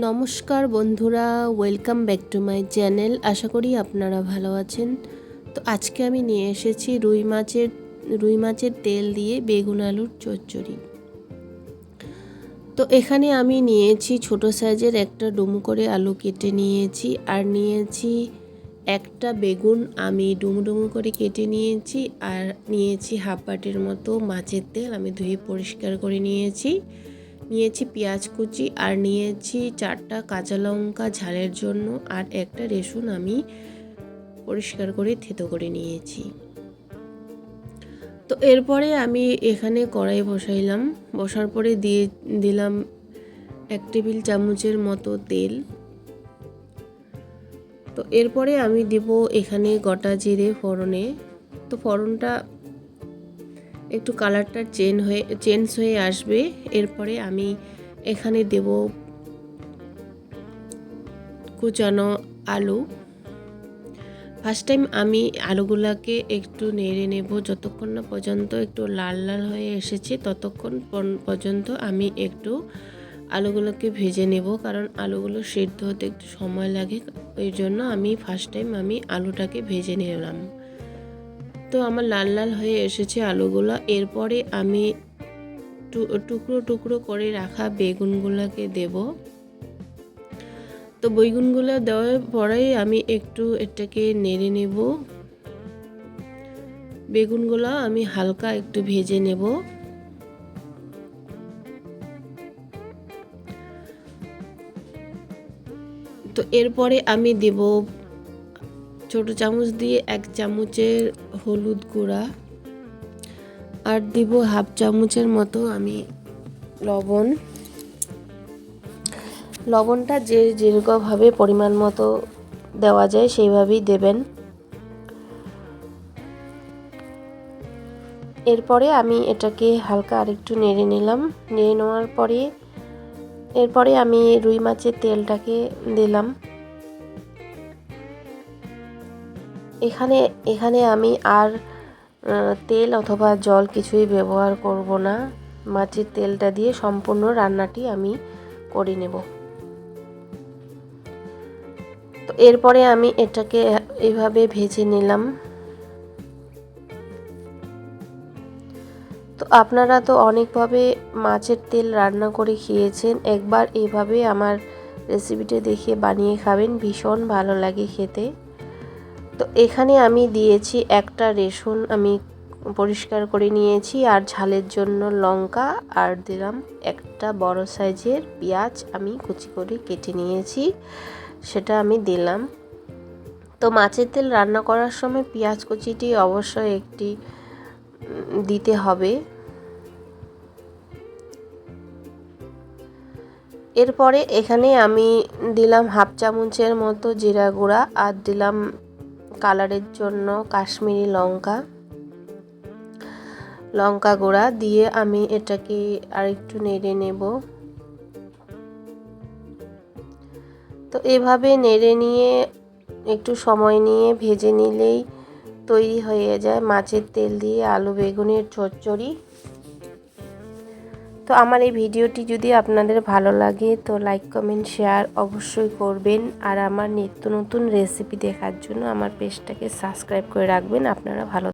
নমস্কার বন্ধুরা welcome back to my channel আশা করি আপনারা ভালো আছেন। তো আজকে আমি নিয়ে এসেছি রুই মাছের রুই মাছের তেল দিয়ে বেগুন আলুর চচ্চড়ি। তো এখানে আমি নিয়েছি ছোট সাইজের একটা ডুমু করে আলু কেটে নিয়েছি, আর নিয়েছি একটা বেগুন। আমি ডুমু ডুমু করে কেটে নিয়েছি, আর নিয়েছি হাফ বাটির মতো মাছের তেল। আমি ধুয়ে পরিষ্কার করে নিয়েছি। নিয়েছি পেঁয়াজ কুচি আর নিয়েছি চারটা কাঁচা লঙ্কা ঝালের জন্য আর একটা রেসুন আমি পরিষ্কার করে থেতো করে নিয়েছি। তো এরপরে আমি এখানে কড়াই বসাইলাম। বসার পরে দিয়ে দিলাম এক টেবিল চামচের মতো তেল। তো এরপরে আমি দেব এখানে গোটা জিরে ফোড়নে। তো ফোড়নটা একটু কালারটা চেঞ্জ হয়ে চেঞ্জ হয়ে আসবে। এরপরে আমি এখানে দেব কুচানো আলু। ফার্স্ট টাইম আমি আলুগুলাকে একটু নেড়ে নেব। যতক্ষণ না পর্যন্ত একটু লাল লাল হয়ে এসেছে, ততক্ষণ পর্যন্ত আমি একটু আলুগুলোকে ভেজে নেব। কারণ আলুগুলো সিদ্ধ হতে একটু সময় লাগে। ওই জন্য আমি ফার্স্ট টাইম আমি আলুটাকে ভেজে নিলাম। তো আমার লাল লাল হয়ে এসেছে আলুগুলো। এরপরে আমি টুকরো টুকরো করে রাখা বেগুনগুলোকে দেব। তো বেগুনগুলো দেওয়ার পরেই আমি একটু এটাকে নেড়ে নেব। বেগুনগুলো আমি হালকা একটু ভেজে নেব। তো এরপরে আমি দেব ছোট চামচ দিয়ে এক চামচের হলুদ গুঁড়া আর দিব হাফ চামচের মতো আমি লবণ। লবণটা যে যেরকমভাবে পরিমাণ মতো দেওয়া যায় সেইভাবেই দেবেন। এরপরে আমি এটাকে হালকা আরেকটু নেড়ে নিলাম। নেড়ে নেওয়ার পরে, এরপরে আমি রুই মাছের তেলটাকে দিলাম। এখানে এখানে আমি আর তেল অথবা জল কিছুই ব্যবহার করব না। মাছের তেলটা দিয়ে সম্পূর্ণ রান্নাটি আমি করে নেব। তো এরপরে আমি এটাকে এইভাবে ভেজে নিলাম। তো আপনারা তো অনেকভাবে মাছের তেল রান্না করে খেয়েছেন, একবার এইভাবে আমার রেসিপিটা দেখে বানিয়ে খাবেন, ভীষণ ভালো লাগে খেতে। তো এখানে আমি দিয়েছি একটা রেশন, আমি পরিষ্কার করে নিয়েছি, আর ঝালের জন্য লঙ্কা, আর দিলাম একটা বড় সাইজের পেঁয়াজ আমি কুচি করে কেটে নিয়েছি, সেটা আমি দিলাম। তো মাছের তেল রান্না করার সময় পেঁয়াজ কুচিটি অবশ্যই একটি দিতে হবে। এরপরে এখানে আমি দিলাম হাফ চামচের মতো জিরা গুঁড়া, আর দিলাম কালারের জন্য কাশ্মীরি লঙ্কা লঙ্কা গুঁড়া দিয়ে আমি এটাকে আরেকটু নেড়ে নেব। তো এভাবে নেড়ে নিয়ে একটু সময় নিয়ে ভেজে নিলেই তৈরি হয়ে যায় মাছের তেল দিয়ে আলু বেগুনের চচ্চড়ি। তো আমার এই ভিডিওটি যদি আপনাদের ভালো লাগে, তো লাইক কমেন্ট শেয়ার অবশ্যই করবেন। আর আমার নিত্য নতুন রেসিপি দেখার জন্য আমার পেজটাকে সাবস্ক্রাইব করে রাখবেন। আপনারা ভালো